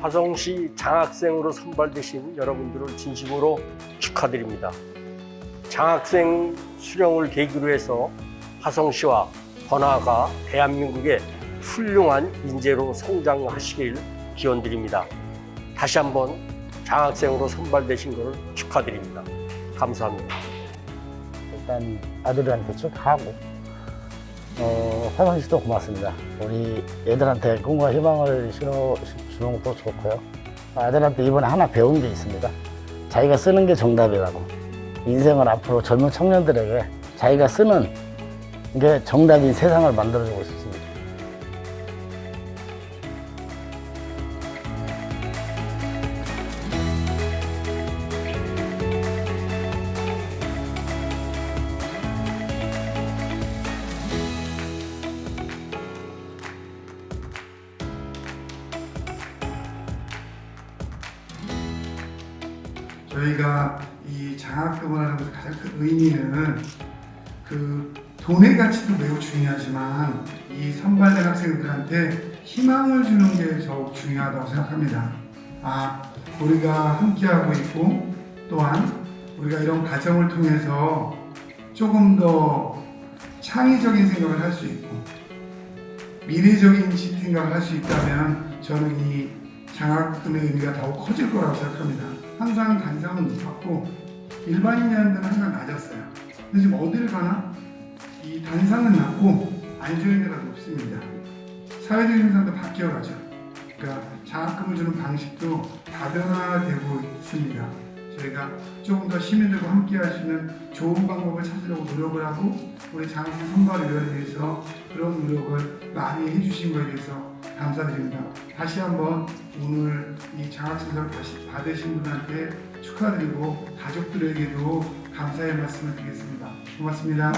화성시 장학생으로 선발되신 여러분들을 진심으로 축하드립니다. 장학생 수령을 계기로 해서 화성시와 더 나아가 대한민국의 훌륭한 인재로 성장하시길 기원드립니다. 다시 한번 장학생으로 선발되신 것을 축하드립니다. 감사합니다. 일단 아들한테 축하하고 어, 화성 씨도 고맙습니다. 우리 애들한테 꿈과 희망을 실어 주는 것도 좋고요. 아들한테 이번에 하나 배운 게 있습니다. 자기가 쓰는 게 정답이라고. 인생을 앞으로 젊은 청년들에게 자기가 쓰는 게 정답인 세상을 만들어주고 있습니다. 저희가 이 장학금을 것의 가장 큰 의미는 그 돈의 가치도 매우 중요하지만 이 선발된 학생들한테 희망을 주는 게 더욱 중요하다고 생각합니다. 아, 우리가 함께하고 있고 또한 우리가 이런 과정을 통해서 조금 더 창의적인 생각을 할 수 있고 미래적인 생각을 할 수 있다면 저는 이 장학금의 의미가 더욱 커질 거라고 생각합니다. 항상 단상은 높았고 일반인들은 항상 낮았어요. 근데 지금 어디를 가나 이 단상은 낮고 안주인 데가 높습니다. 사회적인 현상도 바뀌어가죠. 그러니까 장학금을 주는 방식도 다변화되고 있습니다. 저희가 조금 더 시민들과 함께 할 수 있는 좋은 방법을 찾으려고 노력을 하고 우리 장학금 선발위원회에서 그런 노력을 많이 해주신 거에 대해서 감사드립니다. 다시 한번 오늘 이 장학생을 다시 받으신 분한테 축하드리고 가족들에게도 감사의 말씀을 드리겠습니다. 고맙습니다.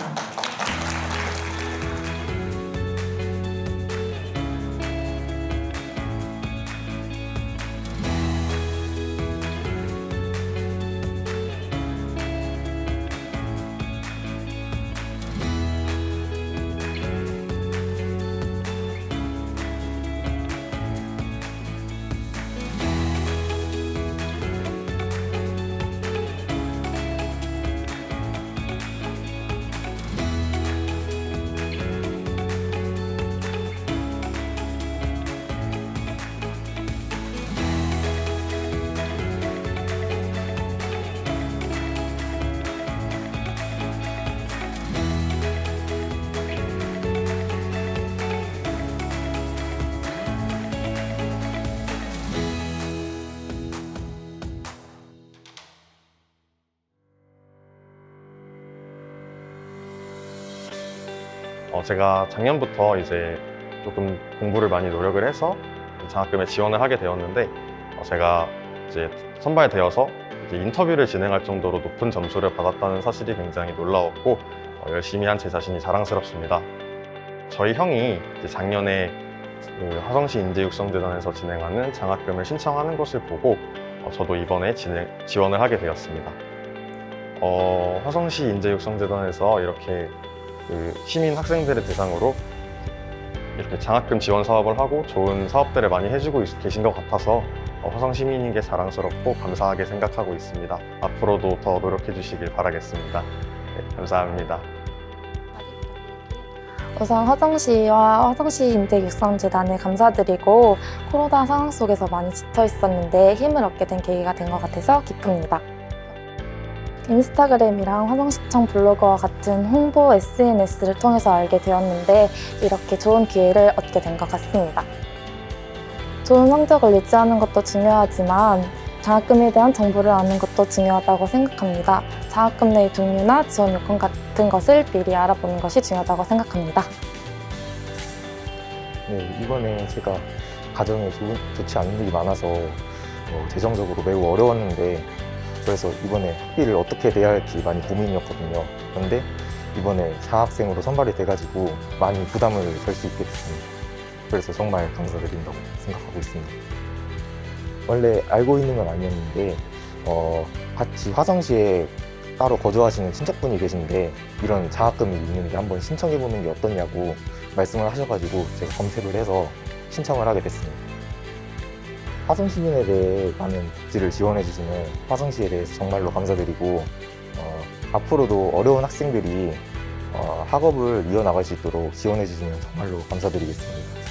어, 제가 작년부터 이제 조금 공부를 많이 노력을 해서 장학금에 지원을 하게 되었는데 어, 제가 이제 선발되어서 이제 인터뷰를 진행할 정도로 높은 점수를 받았다는 사실이 굉장히 놀라웠고 어, 열심히 한 제 자신이 자랑스럽습니다. 저희 형이 작년에 그 화성시 인재육성재단에서 진행하는 장학금을 신청하는 것을 보고 어, 저도 이번에 진행, 지원을 하게 되었습니다. 어, 화성시 인재육성재단에서 이렇게 그 시민 학생들을 대상으로 이렇게 장학금 지원 사업을 하고 좋은 사업들을 많이 해주고 있- 계신 것 같아서 어, 화성 시민인 게 자랑스럽고 감사하게 생각하고 있습니다. 앞으로도 더 노력해 주시길 바라겠습니다. 네, 감사합니다. 우선 화성시와 화성시 인재육성재단에 감사드리고 코로나 상황 속에서 많이 지쳐 있었는데 힘을 얻게 된 계기가 된 것 같아서 기쁩니다. 인스타그램이랑 화성시청 블로그와 같은 홍보 SNS를 통해서 알게 되었는데 이렇게 좋은 기회를 얻게 된 것 같습니다. 좋은 성적을 유지하는 것도 중요하지만 장학금에 대한 정보를 아는 것도 중요하다고 생각합니다. 장학금 내 종류나 지원 요건 같은 것을 미리 알아보는 것이 중요하다고 생각합니다. 네, 이번에 제가 가정에 좋, 좋지 않은 일이 많아서 어, 재정적으로 매우 어려웠는데 그래서 이번에 학비를 어떻게 내야 할지 많이 고민이었거든요. 그런데 이번에 장학생으로 선발이 돼가지고 많이 부담을 덜 수 있게 됐습니다. 그래서 정말 감사드린다고 생각하고 있습니다. 원래 알고 있는 건 아니었는데 어, 같이 화성시에 따로 거주하시는 친척분이 계신데 이런 장학금이 있는데 한번 신청해 보는 게 어떠냐고 말씀을 하셔가지고 제가 검색을 해서 신청을 하게 됐습니다. 화성 시민에 대해 많은 복지를 지원해 주시는 화성시에 대해서 정말로 감사드리고 어, 앞으로도 어려운 학생들이 어, 학업을 이어나갈 수 있도록 지원해 주시면 정말로 감사드리겠습니다.